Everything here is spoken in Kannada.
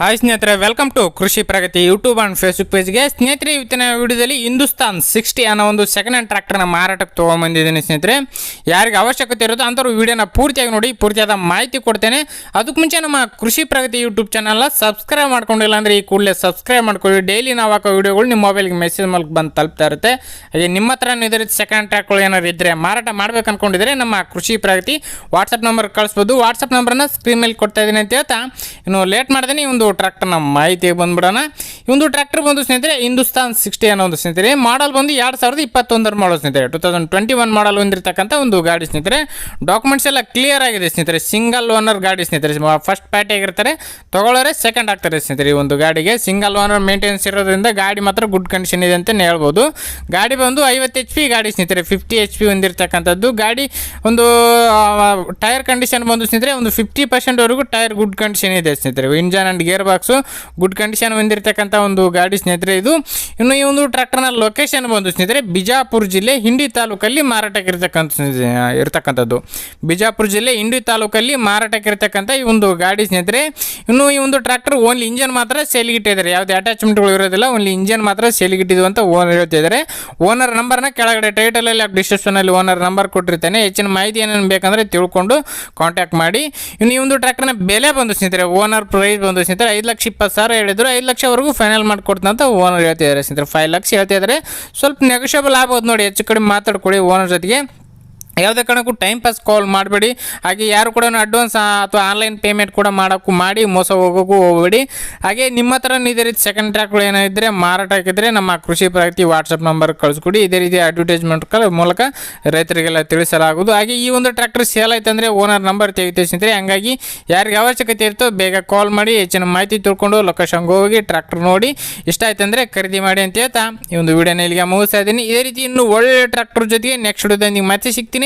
ಹಾಯ್ ಸ್ನೇಹಿತರೆ welcome to Krishi Pragati YouTube and Facebook ಪೇಜ್ಗೆ ಸ್ನೇಹಿತರೆ, ಇವತ್ತಿನ ವಿಡಿಯೋದಲ್ಲಿ ಹಿಂದೂಸ್ತಾನ್ ಸಿಕ್ಸ್ಟಿ ಅನ್ನೋ ಒಂದು ಸೆಕೆಂಡ್ ಹ್ಯಾಂಡ್ ಟ್ರ್ಯಾಕ್ಟರ್ನ ಮಾರಾಟಕ್ಕೆ ತೊಗೊಂಬಂದಿದ್ದೀನಿ ಸ್ನೇಹಿತರೆ. ಯಾರಿಗೆ ಅವಶ್ಯಕತೆ ಇರುತ್ತೋ ಅಂಥವ್ರು ವಿಡಿಯೋನ ಪೂರ್ತಿಯಾಗಿ ನೋಡಿ, ಪೂರ್ತಿಯಾದ ಮಾಹಿತಿ ಕೊಡ್ತೇನೆ. ಅದಕ್ಕೆ ಮುಂಚೆ ನಮ್ಮ ಕೃಷಿ ಪ್ರಗತಿ ಯೂಟ್ಯೂಬ್ ಚಾನಲ್ನ ಸಬ್ಸ್ಕ್ರೈಬ್ ಮಾಡ್ಕೊಂಡಿಲ್ಲ ಅಂದರೆ ಈ ಕೂಡಲೇ ಸಬ್ಸ್ಕ್ರೈಬ್ ಮಾಡ್ಕೊಳ್ಳಿ. ಡೈಲಿ ನಾವು ಹಾಕೋ ವಿಡಿಯೋಗಳು ನಿಮ್ಮ ಮೊಬೈಲ್ಗೆ ಮೆಸೇಜ್ ಮೂಲಕ ಬಂದು ತಲುಪ್ತಾ ಇರುತ್ತೆ. ಹಾಗೆ ನಿಮ್ಮ ಹತ್ರ ಇದೇ ರೀತಿ ಸೆಕೆಂಡ್ ಟ್ರ್ಯಾಕ್ಗಳು ಏನಾದ್ರು ಇದ್ದರೆ ಮಾರಾಟ ಮಾಡ್ಬೇಕು ಅಂದ್ಕೊಂಡಿದ್ರೆ ನಮ್ಮ ಕೃಷಿ ಪ್ರಗತಿ ವಾಟ್ಸಪ್ ನಂಬರ್ ಕಳಿಸ್ಬೋದು. ವಾಟ್ಸಪ್ ನಂಬರ್ನ ಸ್ಕ್ರೀನ್ ಮೇಲೆ ಕೊಡ್ತಾ ಇದ್ದೀನಿ ಅಂತ ಹೇಳ್ತಾ. ಇನ್ನು ಲೇಟ್ ಮಾಡ್ದೇನೆ, ಈ ಒಂದು ಟ್ರ್ಯಾಕ್ಟರ್ನ ಮಾಹಿತಿ ಬಂದ್ಬಿಡೋಣ. ಈ ಒಂದು ಟ್ರ್ಯಾಕ್ಟರ್ ಬಂದು ಸ್ನೇಹಿತರೆ, ಹಿಂದೂಸ್ತಾನ್ ಸಿಕ್ಸ್ಟಿ ಅನ್ನೋ ಒಂದು ಸ್ನೇಹಿತರೆ, ಮಾಡಲ್ ಬಂದು ಎರಡು ಸಾವಿರದ ಇಪ್ಪತ್ತೊಂದರ ಮಾಡಲ್ ಸ್ನೇಹಿತರೆ. Two thousand twenty one model ಹೊಂದಿರತಕ್ಕಂಥ ಒಂದು ಗಾಡಿ ಸ್ನೇಹಿತರೆ. ಡಾಕ್ಯುಮೆಂಟ್ಸ್ ಎಲ್ಲ ಕ್ಲಿಯರ್ ಆಗಿದೆ ಸ್ನೇಹಿತರೆ. ಸಿಂಗಲ್ ಓನರ್ ಗಾಡಿ ಸ್ನೇಹಿತರೆ. ಫಸ್ಟ್ ಪ್ಯಾಟಿ ಆಗಿರ್ತಾರೆ. ತಗೊಳ್ಳೋರೆ ಸೆಕೆಂಡ್ ಆಗ್ತಾರೆ ಸ್ನೇಹಿತರೆ ಈ ಒಂದು ಗಾಡಿಗೆ. ಸಿಂಗಲ್ ಓನರ್ ಮೇಂಟೆನೆನ್ಸ್ ಇರೋದ್ರಿಂದ ಗಾಡಿ ಮಾತ್ರ ಗುಡ್ ಕಂಡೀಷನ್ ಇದೆ ಅಂತ ಹೇಳ್ಬೋದು. ಗಾಡಿ ಬಂದು ಐವತ್ತು ಎಚ್ ಪಿ ಗಾಡಿ ಸ್ನೇಹಿತರೆ. ಫಿಫ್ಟಿ ಎಚ್ ಪಿ ಹೊಂದಿರತಕ್ಕಂಥದ್ದು. ಗಾಡಿ ಒಂದು ಟೈರ್ ಕಂಡೀಷನ್ ಬಂದು ಸ್ನೇಹಿತರೆ, ಒಂದು ಫಿಫ್ಟಿ ಪರ್ಸೆಂಟ್ವರೆಗೂ ಟೈರ್ ಗುಡ್ ಕಂಡೀಷನ್ ಇದೆ ಸ್ನೇಹಿತರೆ. Engine and box good condition ಹೊಂದಿರತಕ್ಕಂಥ ಒಂದು ಗಾಡಿ ಸ್ನೇಹಿತರೆ ಇದು. ಇನ್ನು ಈ ಒಂದು ಟ್ರ್ಯಾಕ್ಟರ್ನ ಲೊಕೇಶನ್ ಬಂದು ಸ್ನೇಹಿತರೆ, ಬಿಜಾಪುರ ಜಿಲ್ಲೆ ಹಿಂಡಿ ತಾಲೂಕಲ್ಲಿ ಮಾರಾಟಕ್ಕೆ ಇರತಕ್ಕಂಥ ಇರತಕ್ಕಂಥದ್ದು. ಬಿಜಾಪುರ ಜಿಲ್ಲೆ ಹಿಂಡಿ ತಾಲೂಕಲ್ಲಿ ಮಾರಾಟಕ್ಕೆ ಇರತಕ್ಕಂಥ ಈ ಒಂದು ಗಾಡಿ ಸ್ನೇಹಿತರೆ. ಇನ್ನು ಈ ಒಂದು ಟ್ರ್ಯಾಕ್ಟರ್ ಓನ್ಲಿ ಇಂಜನ್ ಮಾತ್ರ ಸೇಲ್ಗಿಟ್ಟಿದ್ದಾರೆ ಯಾವುದೇ ಅಟ್ಯಾಚ್ಮೆಂಟ್ಗಳು ಇರೋದಿಲ್ಲ, ಓನ್ಲಿ ಇಂಜನ್ ಮಾತ್ರ ಸೇಲಿಗಿಟ್ಟಿದ್ದು ಅಂತ ಓನರ್ ಹೇಳ್ತಿದ್ದಾರೆ ಓನರ್ ನಂಬರ್ನ ಕೆಳಗಡೆ ಟೈಟಲಲ್ಲಿ ಡಿಸ್ಕ್ರಿಪ್ಷನಲ್ಲಿ ಓನರ್ ನಂಬರ್ ಕೊಟ್ಟಿರ್ತಾನೆ. ಹೆಚ್ಚಿನ ಮಾಹಿತಿ ಏನೇನು ಬೇಕಂದರೆ ತಿಳ್ಕೊಂಡು ಕಾಂಟ್ಯಾಕ್ಟ್ ಮಾಡಿ. ಇನ್ನು ಈ ಒಂದು ಟ್ರ್ಯಾಕ್ಟರ್ನ ಬೆಲೆ ಬಂದು ಸ್ನೇಹಿತರೆ ಓನರ್ ಪ್ರೈಸ್ ಬಂದು ಸ್ನೇಹಿತರೆ ಐದು ಲಕ್ಷ ಇಪ್ಪತ್ತು ಸಾವಿರ ಹೇಳಿದ್ರು, ಐದು ಲಕ್ಷವರೆಗೂ ಫೈನಲ್ ಮಾಡಿಕೊಡ್ತಾ ಅಂತ ಓನರ್ ಹೇಳ್ತಿದ್ದಾರೆ ಸ್ನೇಹಿತರೆ. ಫೈವ್ ಲಕ್ಷ ಹೇಳ್ತಿದ್ದಾರೆ. ಸ್ವಲ್ಪ ನೆಗೋಷಿಯಬಲ್ ಆಗ್ಬೋದು ನೋಡಿ, ಹೆಚ್ಚು ಕಡಿಮೆ ಮಾತಾಡ್ಕೊಳ್ಳಿ ಓನರ್ ಜೊತೆಗೆ. ಯಾವುದೇ ಕಾರಣಕ್ಕೂ ಟೈಮ್ ಪಾಸ್ ಕಾಲ್ ಮಾಡಬೇಡಿ. ಹಾಗೆ ಯಾರು ಕೂಡ ಅಡ್ವಾನ್ಸ್ ಅಥವಾ ಆನ್ಲೈನ್ ಪೇಮೆಂಟ್ ಕೂಡ ಮಾಡೋಕ್ಕೂ ಮಾಡಿ, ಮೋಸ ಹೋಗೋಕ್ಕೂ ಹೋಗಬೇಡಿ. ಹಾಗೆ ನಿಮ್ಮ ಹತ್ರ ಇದೇ ರೀತಿ ಸೆಕೆಂಡ್ ಟ್ರ್ಯಾಕ್ಗಳು ಏನಾದರೆ ಮಾರಾಟ ಹಾಕಿದರೆ ನಮ್ಮ ಕೃಷಿ ಪ್ರಗತಿ ವಾಟ್ಸಪ್ ನಂಬರ್ ಕಳಿಸ್ಕೊಡಿ. ಇದೇ ರೀತಿ ಅಡ್ವರ್ಟೈಸ್ಮೆಂಟ್ ಮೂಲಕ ರೈತರಿಗೆಲ್ಲ ತಿಳಿಸಲಾಗುವುದು. ಹಾಗೆ ಈ ಒಂದು ಟ್ರ್ಯಾಕ್ಟರ್ ಸೇಲ್ ಆಯ್ತು ಅಂದರೆ ಓನರ್ ನಂಬರ್ ತೆಗಿತೀವಿ ಸ್ನೇಹಿತರೆ. ಹಂಗಾಗಿ ಯಾರಿಗೆ ಅವಶ್ಯಕತೆ ಇರ್ತೋ ಬೇಗ ಕಾಲ್ ಮಾಡಿ, ಹೆಚ್ಚಿನ ಮಾಹಿತಿ ತಿಳ್ಕೊಂಡು ಲೊಕೇಶನ್ಗೆ ಹೋಗಿ ಟ್ರ್ಯಾಕ್ಟರ್ ನೋಡಿ. ಇಷ್ಟ ಆಯ್ತು ಅಂದರೆ ಖರೀದಿ ಮಾಡಿ ಅಂತ ಹೇಳ್ತಾ ಈ ಒಂದು ವಿಡಿಯೋನ ಇಲ್ಲಿಗೆ ಮುಗಿಸ್ತಾ ಇದ್ದೀನಿ. ಇದೇ ರೀತಿ ಇನ್ನೂ ಒಳ್ಳೆ ಟ್ರ್ಯಾಕ್ಟರ್ ಜೊತೆಗೆ ನೆಕ್ಸ್ಟ್ ವಿಡಿಯೋದೊಂದಿಗೆ ಮತ್ತೆ ಸಿಗ್ತೀನಿ.